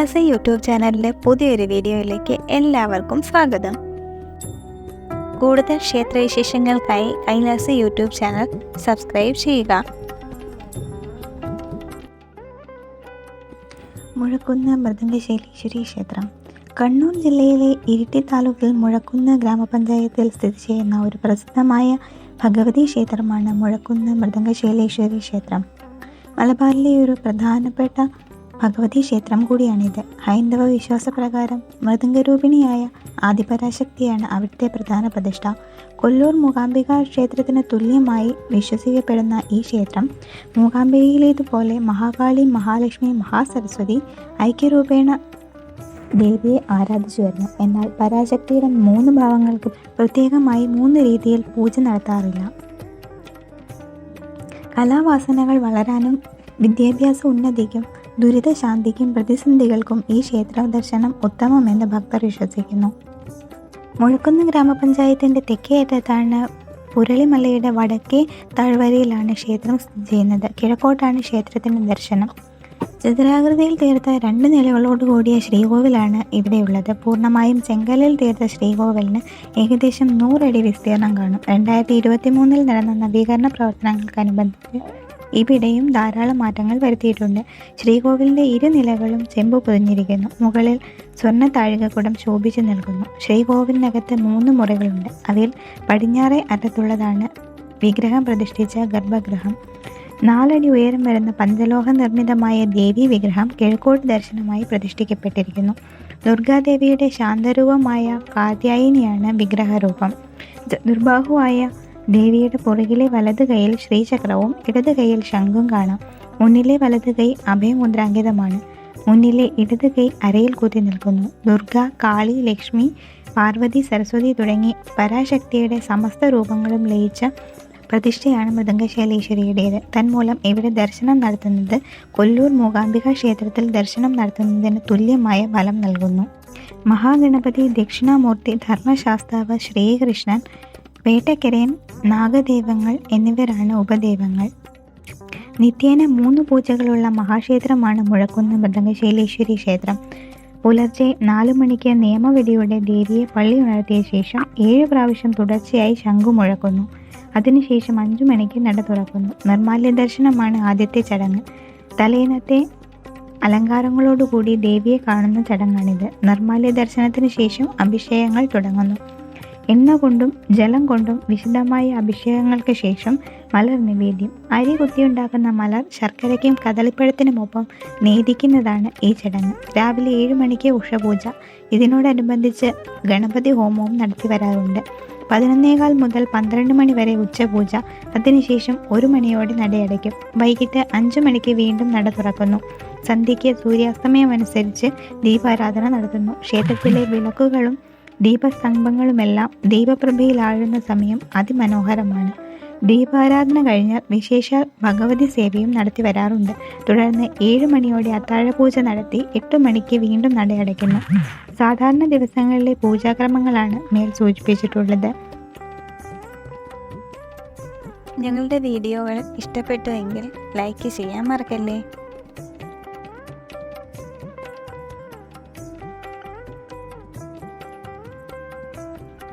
Kailasa YouTube ചാനലിലെ പുതിയൊരു വീഡിയോയിലേക്ക് എല്ലാവർക്കും സ്വാഗതം. കൂടുതൽ ക്ഷേത്രവിശേഷങ്ങൾക്കായി കൈലാസ യൂട്യൂബ് ചാനൽ സബ്സ്ക്രൈബ് ചെയ്യുക. മുഴക്കുന്ന് മൃദംഗശൈലീശ്വരി ക്ഷേത്രം. കണ്ണൂർ ജില്ലയിലെ ഇരിട്ടി താലൂക്കിൽ മുഴക്കുന്ന് ഗ്രാമപഞ്ചായത്തിൽ സ്ഥിതി ചെയ്യുന്ന ഒരു പ്രസിദ്ധമായ ഭഗവതി ക്ഷേത്രമാണ് മുഴക്കുന്ന് മൃദംഗശൈലേശ്വരി ക്ഷേത്രം. മലബാറിലെ ഒരു പ്രധാനപ്പെട്ട ഭഗവതി ക്ഷേത്രം കൂടിയാണിത്. ഹൈന്ദവ വിശ്വാസപ്രകാരം മൃദംഗരൂപിണിയായ ആദിപരാശക്തിയാണ് അവിടുത്തെ പ്രധാന പ്രതിഷ്ഠ. കൊല്ലൂർ മൂകാംബിക ക്ഷേത്രത്തിന് തുല്യമായി വിശ്വസിക്കപ്പെടുന്ന ഈ ക്ഷേത്രം മൂകാംബികയിലേതുപോലെ മഹാകാളി മഹാലക്ഷ്മി മഹാസരസ്വതി ഐക്യരൂപേണ ദേവിയെ ആരാധിച്ചു വരുന്നു. എന്നാൽ പരാശക്തിയുടെ മൂന്ന് ഭാവങ്ങൾക്ക് പ്രത്യേകമായി മൂന്ന് രീതിയിൽ പൂജ നടത്താറില്ല. കലാവാസനകൾ വളരാനും വിദ്യാഭ്യാസ ഉന്നതിക്കും ദുരിതശാന്തിക്കും പ്രതിസന്ധികൾക്കും ഈ ക്ഷേത്ര ദർശനം ഉത്തമമെന്ന് ഭക്തർ വിശ്വസിക്കുന്നു. മുഴക്കുന്ന് ഗ്രാമപഞ്ചായത്തിന്റെ തെക്കേ അറ്റത്താണ് പുരളിമലയുടെ വടക്കേ താഴ്വരയിലാണ് ക്ഷേത്രം സ്ഥിതി ചെയ്യുന്നത്. കിഴക്കോട്ടാണ് ക്ഷേത്രത്തിന്റെ ദർശനം. ചതുരാകൃതിയിൽ തീർത്ത രണ്ട് നിലകളോട് കൂടിയ ശ്രീകോവിലാണ് ഇവിടെയുള്ളത് പൂർണമായും ചെങ്കലിൽ തീർത്ത ശ്രീകോവിലിന് ഏകദേശം നൂറടി വിസ്തീർണം കാണും. രണ്ടായിരത്തി ഇരുപത്തി മൂന്നിൽ നടന്ന നവീകരണ പ്രവർത്തനങ്ങൾക്കനുബന്ധിച്ച് ഇവിടെയും ധാരാളം മാറ്റങ്ങൾ വരുത്തിയിട്ടുണ്ട്. ശ്രീകോവിലിന്റെ ഇരുനിലകളും ചെമ്പ് പൊതിഞ്ഞിരിക്കുന്നു. മുകളിൽ സ്വർണ താഴികക്കുടം ശോഭിച്ചു നിൽക്കുന്നു. ശ്രീകോവിലിനകത്ത് മൂന്ന് മുറികളുണ്ട്. അവയിൽ പടിഞ്ഞാറേ അറ്റത്തുള്ളതാണ് വിഗ്രഹം പ്രതിഷ്ഠിച്ച ഗർഭഗൃഹം. നാലടി ഉയരം വരുന്ന പഞ്ചലോഹ നിർമ്മിതമായ ദേവി വിഗ്രഹം കിഴക്കോട്ട് ദർശനമായി പ്രതിഷ്ഠിക്കപ്പെട്ടിരിക്കുന്നു. ദുർഗാദേവിയുടെ ശാന്തരൂപമായ കാത്യായനിയാണ് വിഗ്രഹരൂപം. ദുർബാഹുവായ ദേവിയുടെ പുറകിലെ വലത് കൈയിൽ ശ്രീചക്രവും ഇടത് കൈയിൽ ശംഖും കാണാം. മുന്നിലെ വലത് കൈ അഭയമുദ്രാങ്കിതമാണ്. മുന്നിലെ ഇടത് കൈ അരയിൽ കൂത്തി നിൽക്കുന്നു. ദുർഗ കാളി ലക്ഷ്മി പാർവതി സരസ്വതി തുടങ്ങി പരാശക്തിയുടെ സമസ്ത രൂപങ്ങളും ലയിച്ച പ്രതിഷ്ഠയാണ് മൃദംഗശൈലേശ്വരിയുടേത്. തന്മൂലം ഇവിടെ ദർശനം നടത്തുന്നത് കൊല്ലൂർ മൂകാംബിക ക്ഷേത്രത്തിൽ ദർശനം നടത്തുന്നതിന് തുല്യമായ ഫലം നൽകുന്നു. മഹാഗണപതി ദക്ഷിണാമൂർത്തി ധർമ്മശാസ്താവ് ശ്രീകൃഷ്ണൻ വേട്ടക്കരയൻ നാഗദേവങ്ങൾ എന്നിവരാണ് ഉപദേവങ്ങൾ. നിത്യേന മൂന്ന് പൂജകളുള്ള മഹാക്ഷേത്രമാണ് മുഴക്കുന്ന് മൃദംഗശൈലേശ്വരി ക്ഷേത്രം. പുലർച്ചെ നാലു മണിക്ക് നിയമവിധിയുടെ ദേവിയെ പള്ളി ഉണർത്തിയ ശേഷം ഏഴ് പ്രാവശ്യം തുടർച്ചയായി ശംഖു മുഴക്കുന്നു. അതിനുശേഷം അഞ്ചു മണിക്ക് നട തുറക്കുന്നു. നിർമാല്യ ദർശനമാണ് ആദ്യത്തെ ചടങ്ങ്. തലേന്നത്തെ അലങ്കാരങ്ങളോടുകൂടി ദേവിയെ കാണുന്ന ചടങ്ങാണിത്. നിർമാല്യ ദർശനത്തിന് ശേഷം അഭിഷേകങ്ങൾ തുടങ്ങുന്നു. എണ്ണ കൊണ്ടും ജലം കൊണ്ടും വിശദമായ അഭിഷേകങ്ങൾക്ക് ശേഷം മലർ നിവേദ്യം. അരി കുത്തിയുണ്ടാക്കുന്ന മലർ ശർക്കരയ്ക്കും കദളിപ്പഴത്തിനുമൊപ്പം നേദിക്കുന്നതാണ് ഈ ചടങ്ങ്. രാവിലെ ഏഴ് മണിക്ക് ഉഷപൂജ. ഇതിനോടനുബന്ധിച്ച് ഗണപതി ഹോമവും നടത്തി വരാറുണ്ട്. പതിനൊന്നേകാൽ മുതൽ പന്ത്രണ്ട് മണി വരെ ഉച്ചപൂജ. അതിനുശേഷം ഒരു മണിയോടെ നടയടയ്ക്കും. വൈകിട്ട് അഞ്ചു മണിക്ക് വീണ്ടും നട തുറക്കുന്നു. സന്ധ്യയ്ക്ക് സൂര്യാസ്തമയം അനുസരിച്ച് ദീപാരാധന നടത്തുന്നു. ക്ഷേത്രത്തിലെ വിളക്കുകളും ദീപസ്തംഭങ്ങളുമെല്ലാം ദീപപ്രഭയിലാഴുന്ന സമയം അതിമനോഹരമാണ്. ദീപാരാധന കഴിഞ്ഞാൽ വിശേഷ ഭഗവതി സേവയും നടത്തി വരാറുണ്ട്. തുടർന്ന് ഏഴ് മണിയോടെ അത്താഴപൂജ നടത്തി എട്ട് മണിക്ക് വീണ്ടും നടയടയ്ക്കുന്നു. സാധാരണ ദിവസങ്ങളിലെ പൂജാക്രമങ്ങളാണ് മേൽ സൂചിപ്പിച്ചിട്ടുള്ളത്. ഞങ്ങളുടെ വീഡിയോകൾ ഇഷ്ടപ്പെട്ടുവെങ്കിൽ ലൈക്ക് ചെയ്യാൻ മറക്കല്ലേ?